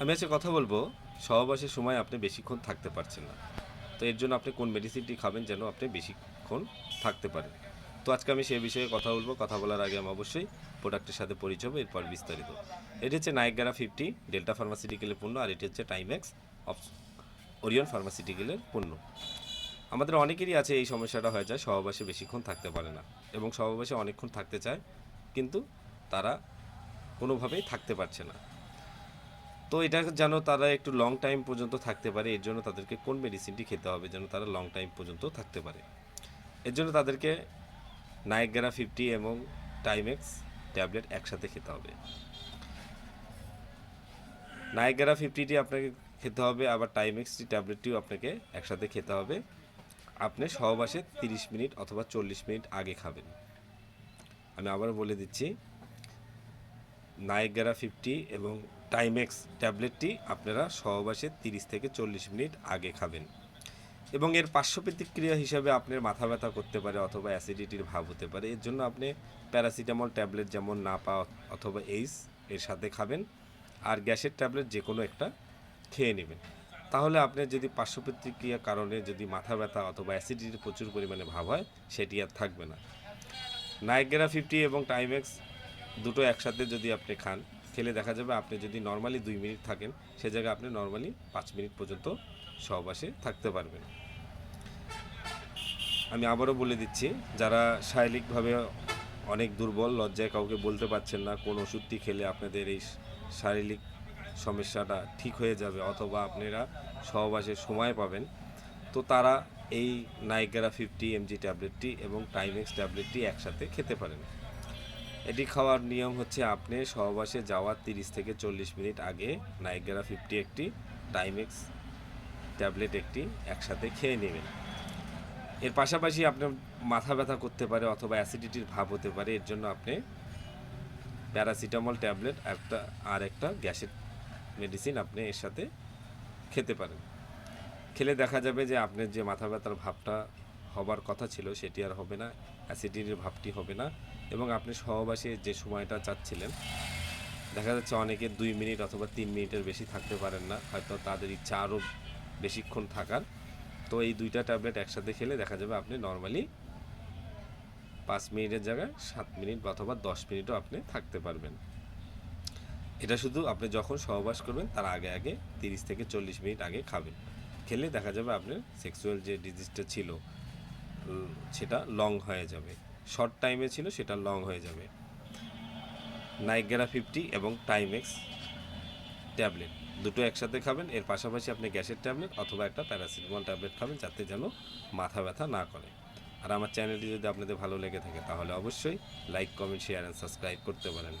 আমি আজকে কথা বলব সহবাসের সময় আপনি বেশিক্ষণ থাকতে পারছেন না। তো এর জন্য আপনি কোন মেডিসিনটি খাবেন যেন আপনি বেশিক্ষণ থাকতে পারেন? তো আজকে আমি সেই বিষয়ে কথা বলব কথা বলার আগে আমি অবশ্যই প্রোডাক্টের সাথে পরিচয় হব, এরপর বিস্তারিত। এটি হচ্ছে নায়কগারা ফিফটি ডেল্টা ফার্মাসিউটিক্যালের পণ্য আর এটি হচ্ছে টাইম্যাক্স অফ ওরিয়ন ফার্মাসিউটিক্যালের পণ্য। আমাদের অনেকেরই আছে এই সমস্যাটা হয়ে যায় সহবাসে বেশিক্ষণ থাকতে পারে না এবং সহবাসে অনেকক্ষণ থাকতে চায় কিন্তু তারা কোনোভাবেই থাকতে পারছে না। তো এটা যেন তারা একটু লং টাইম পর্যন্ত থাকতে পারে, এর জন্য তাদেরকে কোন মেডিসিনটি খেতে হবে যেন তারা লং টাইম পর্যন্ত থাকতে পারে। এর জন্য তাদেরকে নায়কগারা ফিফটি এবং টাইমেক্স ট্যাবলেট একসাথে খেতে হবে। নায়কগারা ফিফটিটি আপনাকে খেতে হবে, আবার টাইমেক্সটি ট্যাবলেটটিও আপনাকে একসাথে খেতে হবে। আপনি সহবাসে তিরিশ মিনিট অথবা চল্লিশ মিনিট আগে খাবেন। আমি আবার বলে দিচ্ছি নায়কগারা ফিফটি এবং টাইমেক্স ট্যাবলেটটি আপনারা সহবাসে তিরিশ থেকে চল্লিশ মিনিট আগে খাবেন। এবং এর পার্শ্ব প্রতিক্রিয়া হিসাবে আপনার মাথা ব্যথা করতে পারে অথবা অ্যাসিডিটির ভাব হতে পারে। এর জন্য আপনি প্যারাসিটামল ট্যাবলেট যেমন নাপা অথবা এইস এর সাথে খাবেন আর গ্যাসের ট্যাবলেট যে কোনো একটা খেয়ে নেবেন। তাহলে আপনার যদি পার্শ্ব প্রতিক্রিয়ার কারণে যদি মাথা ব্যথা অথবা অ্যাসিডিটির প্রচুর পরিমাণে ভাব হয়, সেটি আর থাকবে না। নায়কগেরা ফিফটি এবং টাইমেক্স দুটো একসাথে যদি আপনি খান খেলে দেখা যাবে আপনি যদি নর্মালি দুই মিনিট থাকেন, সে জায়গায় আপনি নর্মালি পাঁচ মিনিট পর্যন্ত সহবাসে থাকতে পারবেন। আমি আবারও বলে দিচ্ছি, যারা শারীরিকভাবে অনেক দুর্বল, লজ্জায় কাউকে বলতে পারছেন না, কোন ওষুধটি খেলে আপনাদের এই শারীরিক সমস্যাটা ঠিক হয়ে যাবে অথবা আপনারা সহবাসের সময় পাবেন, তো তারা এই নাইকারা ফিফটি, এমজি ট্যাবলেটটি এবং টাইমেক্স ট্যাবলেটটি একসাথে খেতে পারেন। এটি খাওয়ার নিয়ম হচ্ছে আপনি সহবাসে যাওয়ার তিরিশ থেকে চল্লিশ মিনিট আগে নাইকারা ফিফটি একটি, টাইমেক্স ট্যাবলেট একটি একসাথে খেয়ে নেবেন। এর পাশাপাশি আপনার মাথা ব্যথা করতে পারে অথবা অ্যাসিডিটির ভাব হতে পারে, এর জন্য আপনি প্যারাসিটামল ট্যাবলেট একটা, আর একটা গ্যাসের মেডিসিন আপনি এর সাথে খেতে পারেন। খেলে দেখা যাবে যে আপনার যে মাথা ব্যথার ভাবটা হবার কথা ছিল সেটি আর হবে না অ্যাসিডিটির ভাবটি হবে না এবং আপনি সহবাসে যে সময়টা চাচ্ছিলেন, দেখা যাচ্ছে অনেকে দুই মিনিট অথবা তিন মিনিটের বেশি থাকতে পারেন না, হয়তো তাদের ইচ্ছা আরও বেশিক্ষণ থাকার। তো এই দুইটা ট্যাবলেট একসাথে খেলে দেখা যাবে আপনি নর্মালি পাঁচ মিনিটের জায়গায় সাত মিনিট অথবা দশ মিনিটও আপনি থাকতে পারবেন। এটা শুধু আপনি যখন সহবাস করবেন, তার আগে আগে তিরিশ থেকে চল্লিশ মিনিট আগে খাবেন। খেলে দেখা যাবে আপনার সেক্সুয়াল যে ডিজিজটা ছিল সেটা লং হয়ে যাবে। শর্ট টাইমে ছিল, সেটা লং হয়ে যাবে। নাইগেরা ফিফটি এবং টাইমেক্স ট্যাবলেট দুটো একসাথে খাবেন, এর পাশাপাশি আপনি গ্যাসের ট্যাবলেট অথবা একটা প্যারাসিটামল ট্যাবলেট খাবেন, যাতে যেন মাথা ব্যথা না করে। আর আমার চ্যানেলটি যদি আপনাদের ভালো লেগে থাকে, তাহলে অবশ্যই like comment share and subscribe করতে পারেন।